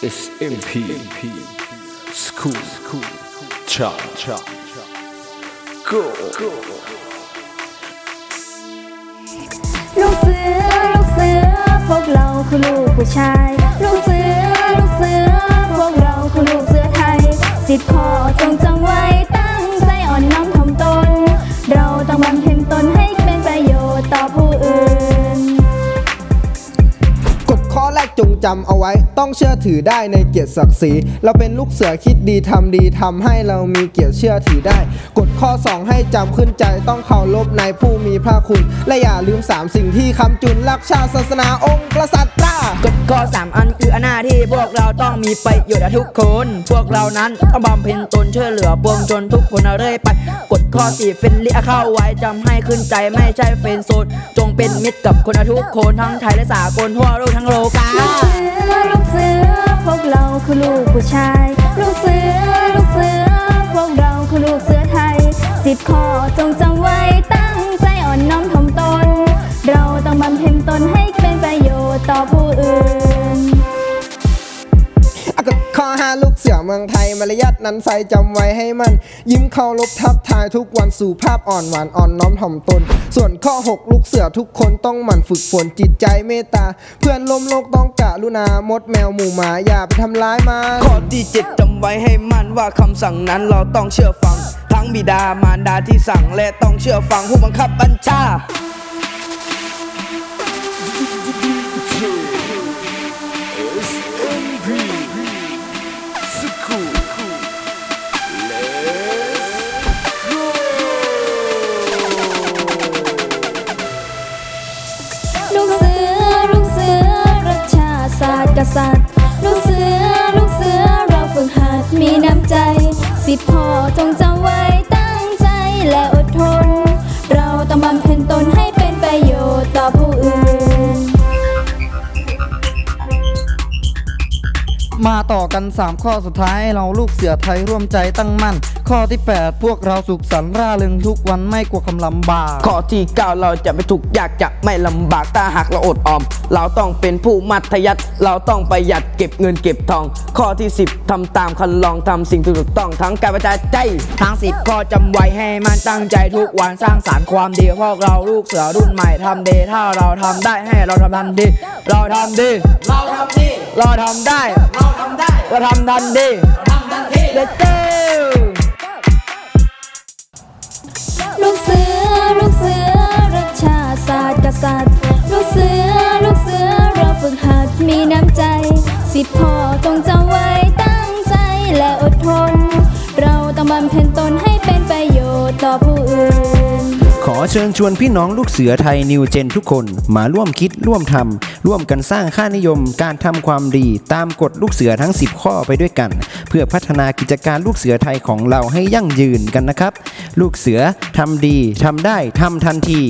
SMP School School Cha Cha Go Go ลูกเสือ ลูกเสือ พวกเราคือลูกผู้ชาย ลูกเสือ ลูกเสือ พวกเราคือลูกเสือไทย สิบพ่อจงจง แรกจงจำเอาไว้ ต้องเชื่อถือได้ในเกียรติศักดิ์ศรีเราเป็นลูกเสือคิดดีทำดีทำให้เรามีเกียรติเชื่อถือได้ กฎข้อ 2 ให้จำขึ้นใจต้องเคารพในผู้มีพระคุณ และอย่าลืม 3 สิ่งที่คำจุนรักชาติศาสนาองค์กษัตริย์ตรา กฎข้อสามอัน ที่พวกเราต้องมีประโยชน์ทุกคน พวกเรานั้นต้องบำเพ็ญตนช่วยเหลือปวงชนทุกคนเรื่อยไปกฎข้อสี่เฟรนลี่เข้าไว้จำให้ขึ้นใจไม่ใช่เฟนโซนจงเป็นมิตรกับคนทุกคนทั้งไทยและสากลทั่วโลกทั้งโลกาลูกเสือลูกเสือพวกเราคือลูกผู้ชาย ลูกเสือลูกเสือพวกเราคือลูกเสือไทยสิบข้อจงจำไว้ตั้งใจอ่อนน้อมถ่อมตน เราต้องบำเพ็ญตนให้เป็นประโยชน์ต่อผู้อื่น ลูกเสือเมืองไทยมารยาทนั้นใส่จำไว้ให้มัน ยิ้มเคารพทักทายทุกวันสู่ภาพอ่อนหวานอ่อนน้อมถ่อมตน ส่วนข้อ 6 ลูกเสือทุกคนต้องหมั่นฝึกฝนจิตใจเมตตา เพื่อนล้มโลกต้องกะรุณามดแมวหมู่หมาอย่าไปทำร้ายมันข้อที่เจ็ดจำไว้ให้มันว่าคำสั่งนั้นเราต้องเชื่อฟัง ทั้งบิดามารดาที่สั่งและต้องเชื่อฟังผู้บังคับบัญชา กษัตริย์ ลูกเสือ ลูกเสือ เราฝึกหัดมีน้ำใจ สิบพ่อจงจำไว้ตั้งใจและอดทน เราต้องบำเพ็ญตนให้เป็นประโยชน์ต่อผู้อื่น มาต่อกัน 3 ข้อสุดท้ายเราลูกเสือไทยร่วมใจตั้งมั่น ข้อที่ 8 พวกเราสุขสันต์ร่าเริงทุกวันไม่กลัวคำลำบากข้อที่ 9 เราจะไม่ถูกข์ยากจะไม่ลำบากถ้าหากเราอดออม เราต้องเป็นผู้มัธยัติเราต้องประหยัดเก็บเงินเก็บทอง ข้อที่ 10ทำตามคันลองทำสิ่งที่ถูกต้องทั้งกายประจาใจ ทั้ง10ข้อจำไว้ให้มันตั้งใจทุกวันสร้างสารรค์ความดีพวกเราลูกเสือรุ่นใหม่ทำดีถ้าเราทำได้ให้เราทำทันดี เราทำดี เราทำดี เราทำได้ เราทำได้ เราทำทันดี ทำทันที Let's go กษัตริย์ ลูกเสือลูกเสือเราฝึกหัดมีน้ำใจ สิบพ่อจงจำไว้ตั้งใจและอดทน เราต้องบำเพ็ญตนให้เป็นประโยชน์ต่อผู้อื่น ขอเชิญชวนพี่น้องลูกเสือไทยนิวเจนทุกคนมาร่วมคิดร่วมทำร่วมกันสร้างค่านิยมการทำความดีตามกฎลูกเสือทั้ง 10 ข้อไปด้วยกัน เพื่อพัฒนากิจการลูกเสือไทยของเราให้ยั่งยืนกันนะครับ ลูกเสือทำดีทำได้ทำทันที